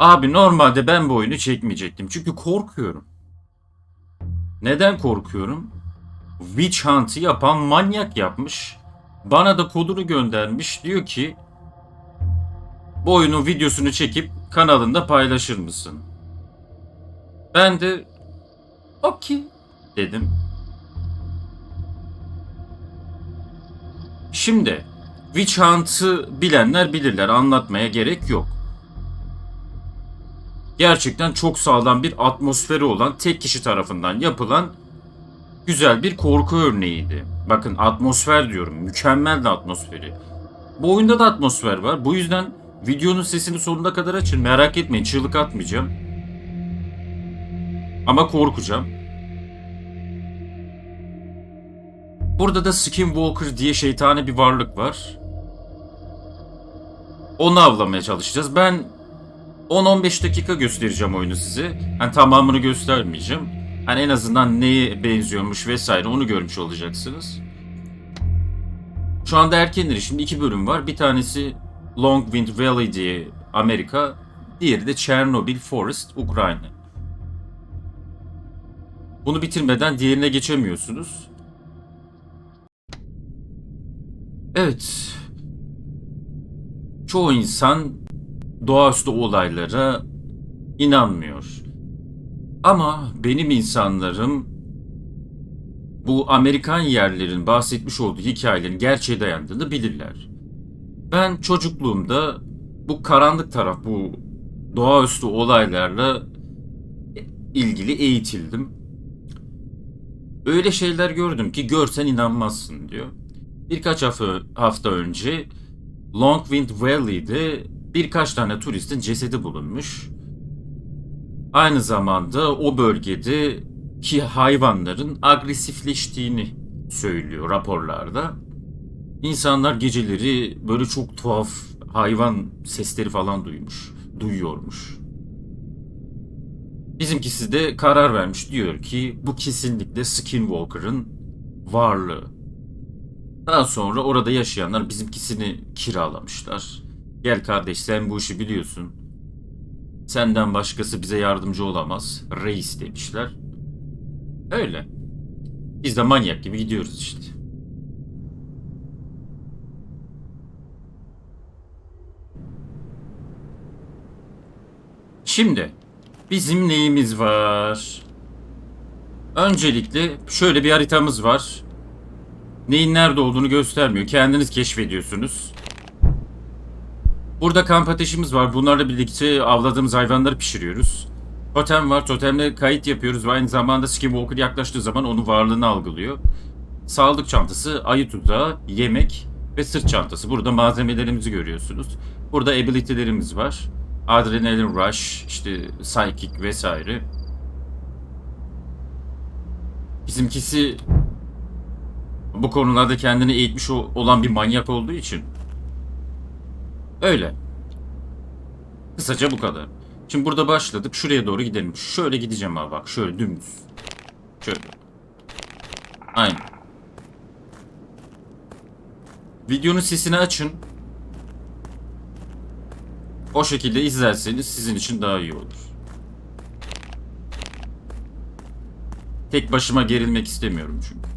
Abi normalde ben bu oyunu çekmeyecektim. Çünkü korkuyorum. Neden korkuyorum? Witch Hunt'ı yapan manyak yapmış. Bana da kodunu göndermiş. Diyor ki bu oyunun videosunu çekip kanalında paylaşır mısın? Ben de okey dedim. Şimdi Witch Hunt'ı bilenler bilirler. Anlatmaya gerek yok. Gerçekten çok sağlam bir atmosferi olan tek kişi tarafından yapılan güzel bir korku örneğiydi. Bakın atmosfer diyorum. Mükemmel de atmosferi. Bu oyunda da atmosfer var. Bu yüzden videonun sesini sonuna kadar açın. Merak etmeyin çığlık atmayacağım. Ama korkacağım. Burada da Skinwalker diye şeytani bir varlık var. Onu avlamaya çalışacağız. Ben 10-15 dakika göstereceğim oyunu size. Hani tamamını göstermeyeceğim. Hani en azından neye benziyormuş vesaire onu görmüş olacaksınız. Şu anda erken erişimde iki bölüm var. Bir tanesi Longwind Valley diye Amerika. Diğeri de Chernobyl Forest Ukrayna. Bunu bitirmeden diğerine geçemiyorsunuz. Evet. Çoğu insan doğaüstü olaylara inanmıyor. Ama benim insanlarım bu Amerikan yerlerin bahsetmiş olduğu hikayelerin gerçeğe dayandığını bilirler. Ben çocukluğumda bu karanlık taraf, bu doğaüstü olaylarla ilgili eğitildim. Öyle şeyler gördüm ki görsen inanmazsın diyor. Birkaç hafta, hafta önce Longwind Valley'de birkaç tane turistin cesedi bulunmuş. Aynı zamanda o bölgede ki hayvanların agresifleştiğini söylüyor raporlarda. İnsanlar geceleri böyle çok tuhaf hayvan sesleri falan duymuş, duyuyormuş. Bizimkisi de karar vermiş diyor ki bu kesinlikle Skinwalker'ın varlığı. Daha sonra orada yaşayanlar bizimkisini kiralamışlar. Gel kardeş sen bu işi biliyorsun. Senden başkası bize yardımcı olamaz. Reis demişler. Öyle. Biz de manyak gibi gidiyoruz işte. Şimdi bizim neyimiz var? Öncelikle şöyle bir haritamız var. Neyin nerede olduğunu göstermiyor. Kendiniz keşfediyorsunuz. Burada kamp ateşimiz var. Bunlarla birlikte avladığımız hayvanları pişiriyoruz. Totem var. Totemle kayıt yapıyoruz ve aynı zamanda Skinwalker yaklaştığı zaman onun varlığını algılıyor. Sağlık çantası, ayı tuzağı, yemek ve sırt çantası. Burada malzemelerimizi görüyorsunuz. Burada ability'lerimiz var. Adrenaline rush, işte psychic vesaire. Bizimkisi bu konularda kendini eğitmiş olan bir manyak olduğu için öyle. Kısaca bu kadar. Şimdi burada başladık. Şuraya doğru gidelim. Şöyle gideceğim abi bak. Şöyle dümdüz. Şöyle. Aynen. Videonun sesini açın. O şekilde izlerseniz sizin için daha iyi olur. Tek başıma gerilmek istemiyorum çünkü.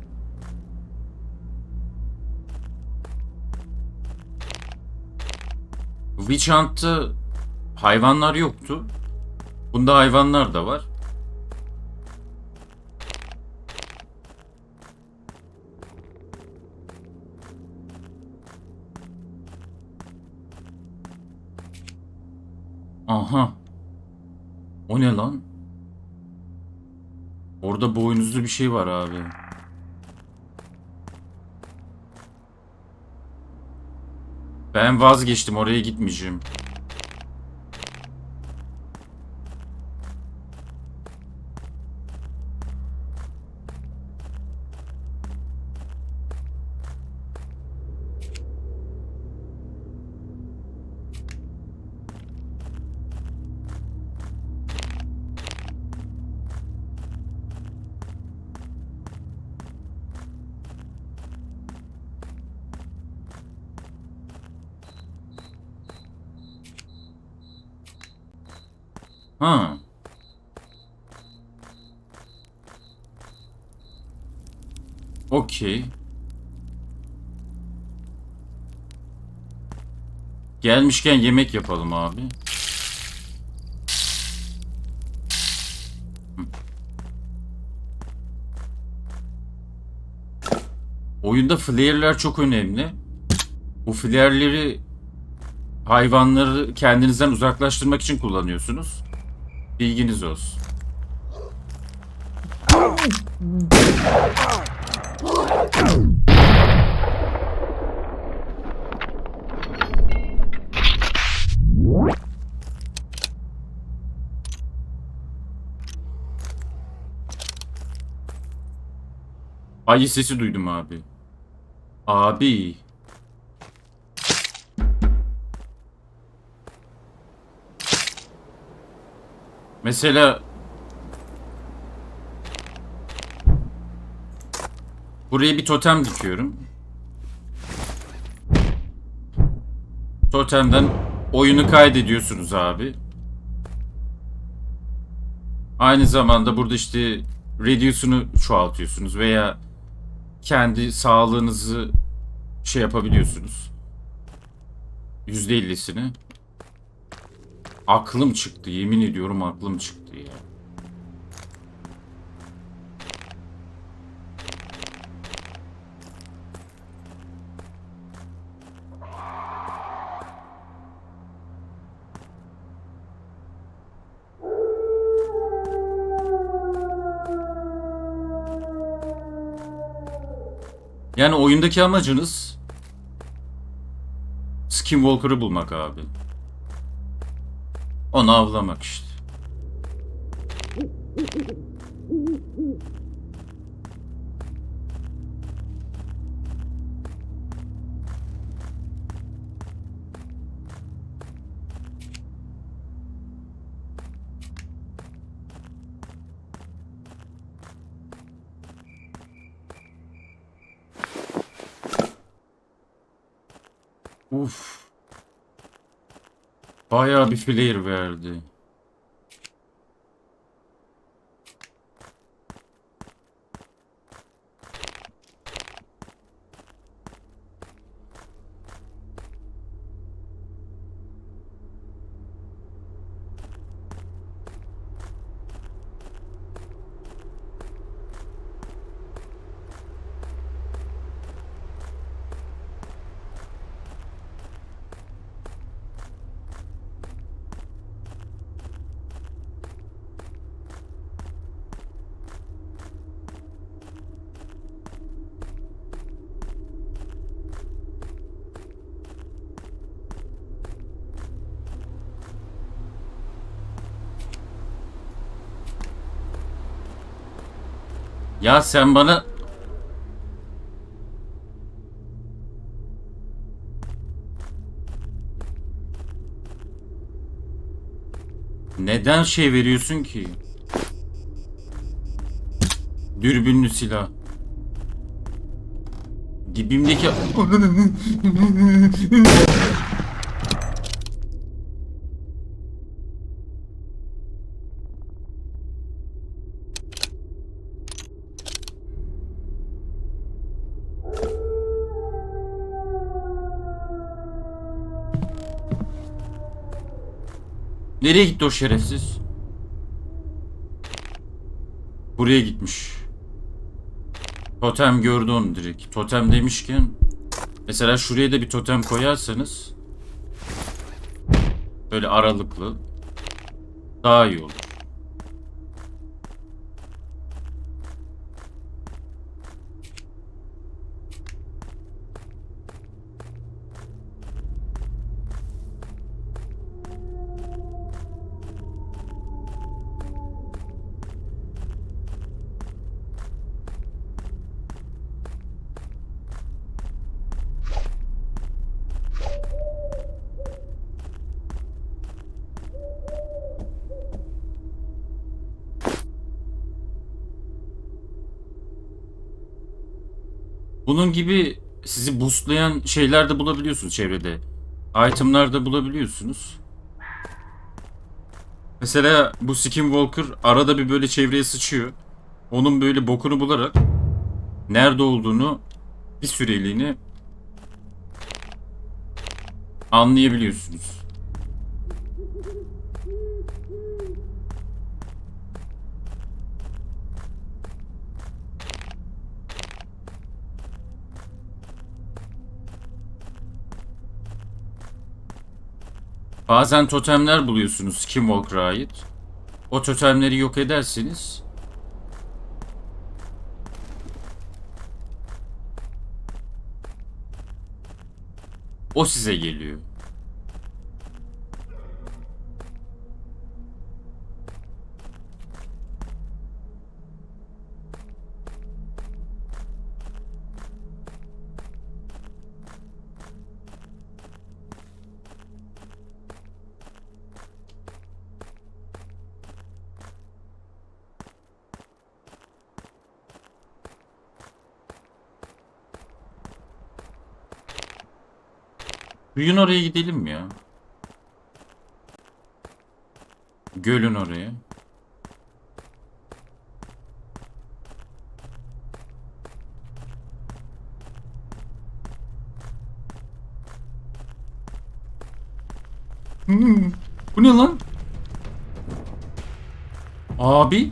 Witch Hunt'ta hayvanlar yoktu. Bunda hayvanlar da var. Aha. O ne lan? Orada boynuzlu bir şey var abi. Ben vazgeçtim oraya gitmeyeceğim. Ha. Okey. Gelmişken yemek yapalım abi. Oyunda flare'ler çok önemli. Bu flare'leri hayvanları kendinizden uzaklaştırmak için kullanıyorsunuz. Bilginiz olsun. Ayı sesi duydum abi. Abi. Mesela buraya bir totem dikiyorum. Totemden oyunu kaydediyorsunuz abi. Aynı zamanda burada işte radius'unu çoğaltıyorsunuz veya kendi sağlığınızı şey yapabiliyorsunuz. %50'sini. Aklım çıktı. Yemin ediyorum aklım çıktı ya. Yani oyundaki amacınız Skinwalker'ı bulmak abi. Onu avlamak işte. Uf. Bayağı bir flare verdi. Ya sen bana neden şey veriyorsun ki? Dürbünlü silah. Dibimdeki Nereye gitti o şerefsiz? Buraya gitmiş. Totem gördü onu direkt. Totem demişken mesela şuraya da bir totem koyarsanız böyle aralıklı daha iyi olur. Bunun gibi sizi boostlayan şeyler de bulabiliyorsunuz çevrede. Itemlar da bulabiliyorsunuz. Mesela bu Skinwalker arada bir böyle çevreye sıçıyor. Onun böyle bokunu bularak nerede olduğunu bir süreliğine anlayabiliyorsunuz. Bazen totemler buluyorsunuz Skinwalker'a ait. O totemleri yok ederseniz o size geliyor. Büyün oraya gidelim mi ya? Gölün oraya. Hmm, bu ne lan? Abi?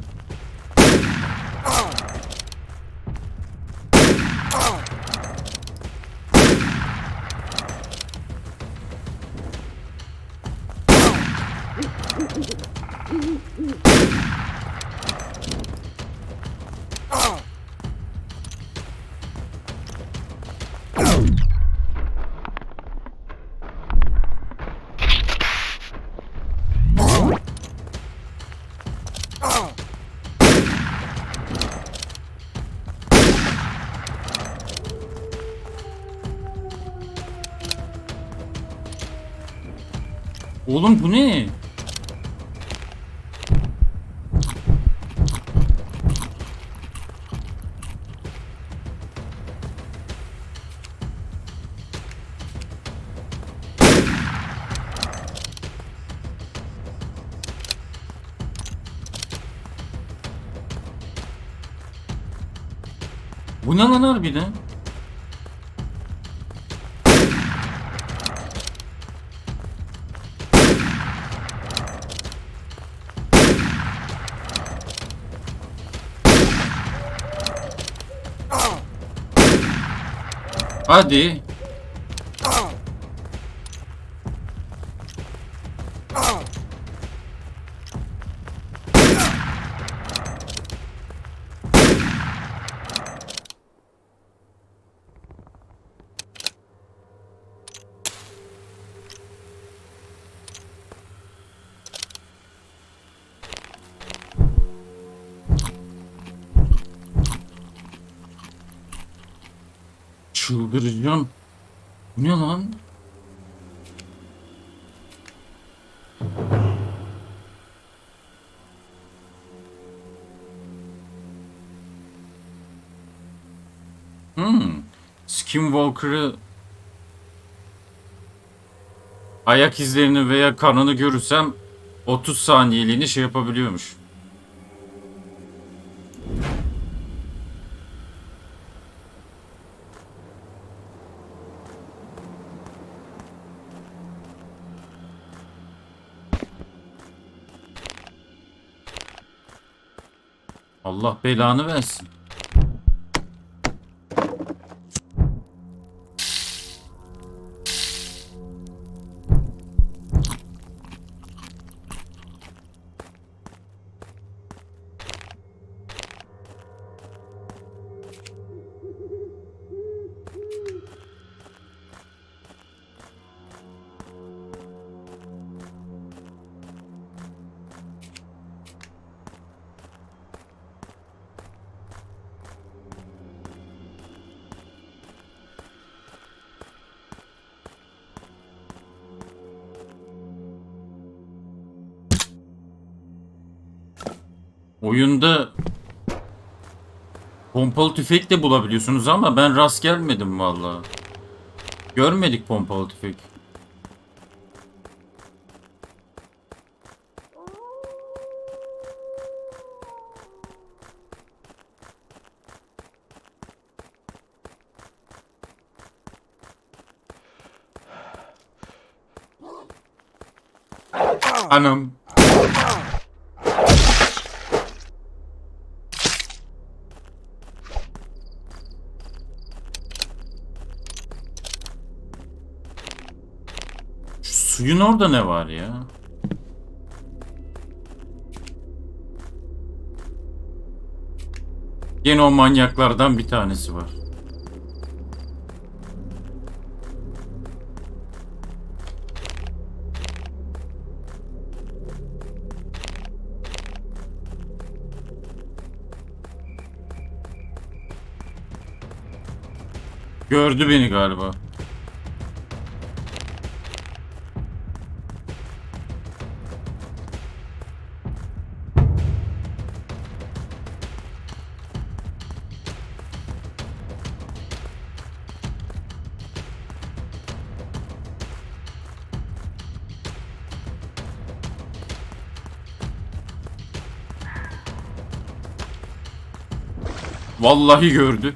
Ne? Bu ne lan harbiden? AD. Çıldıracağım. Bu ne lan? Hmm. Skinwalker'ı ayak izlerini veya kanını görürsem 30 saniyeliğini şey yapabiliyormuş. Allah belanı versin. Oyunda pompalı tüfek de bulabiliyorsunuz ama ben rast gelmedim valla. Görmedik pompalı tüfek. Anam. Suyun orada ne var ya? Yine o manyaklardan bir tanesi var. Gördü beni galiba. Vallahi gördü.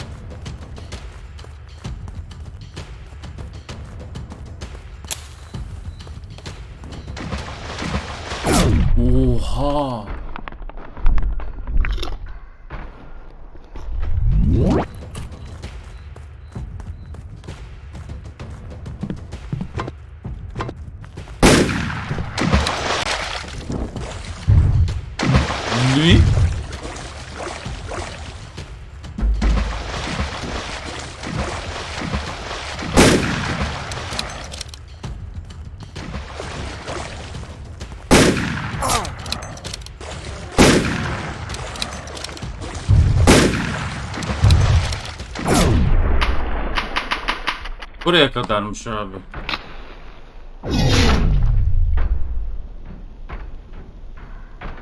Buraya kadarmış abi.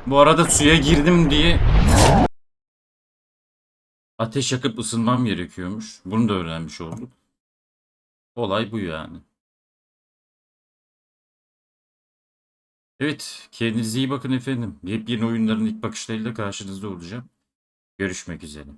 Bu arada suya girdim diye ateş yakıp ısınmam gerekiyormuş. Bunu da öğrenmiş olduk. Olay bu yani. Evet, kendinize iyi bakın efendim. Yepyeni oyunların ilk bakışlarıyla karşınızda olacağım. Görüşmek üzere.